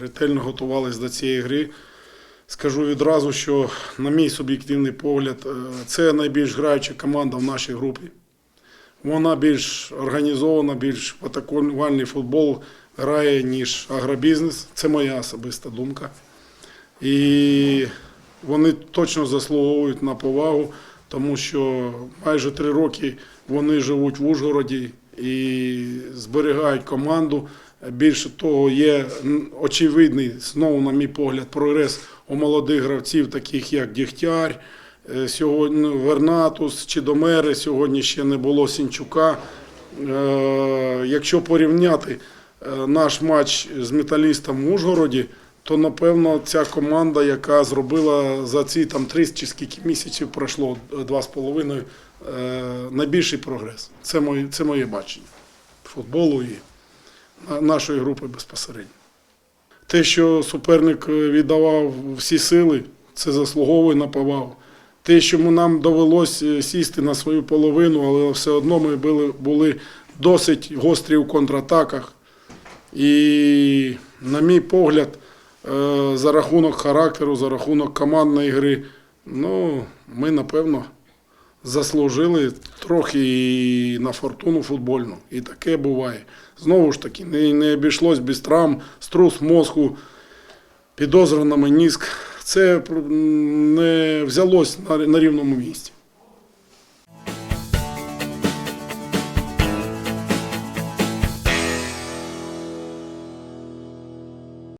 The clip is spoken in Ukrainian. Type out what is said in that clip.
ретельно готувалися до цієї гри. Скажу відразу, що, на мій суб'єктивний погляд, е, це найбільш граюча команда в нашій групі. Вона більш організована, більш атакувальний футбол грає, ніж агробізнес. Це моя особиста думка. І вони точно заслуговують на повагу, тому що майже три роки вони живуть в Ужгороді і зберігають команду. Більше того, є очевидний, знову, на мій погляд, прогрес у молодих гравців, таких як Дігтяр, е, сьогодні Вернатус чи Домери. Сьогодні ще не було Сінчука. Е, Якщо порівняти е, наш матч з металістом в Ужгороді, то напевно ця команда, яка зробила за ці там три чи скільки місяців пройшло е, два з половиною, е, найбільший прогрес. Це моє, це моє бачення футболу і нашої групи безпосередньо. Те, що суперник е, віддавав всі сили, це заслуговує на повагу. Те, що нам довелось е, сісти на свою половину, але все одно ми були, були досить гострі у контратаках. І, на мій погляд, е, за рахунок характеру, за рахунок командної гри, ну, ми, напевно, заслужили трохи і на фортуну футбольну. І таке буває. Знову ж таки, не, не обійшлось без травм, струс мозку, підозра на меніск. Це не взялось на, на рівному місці.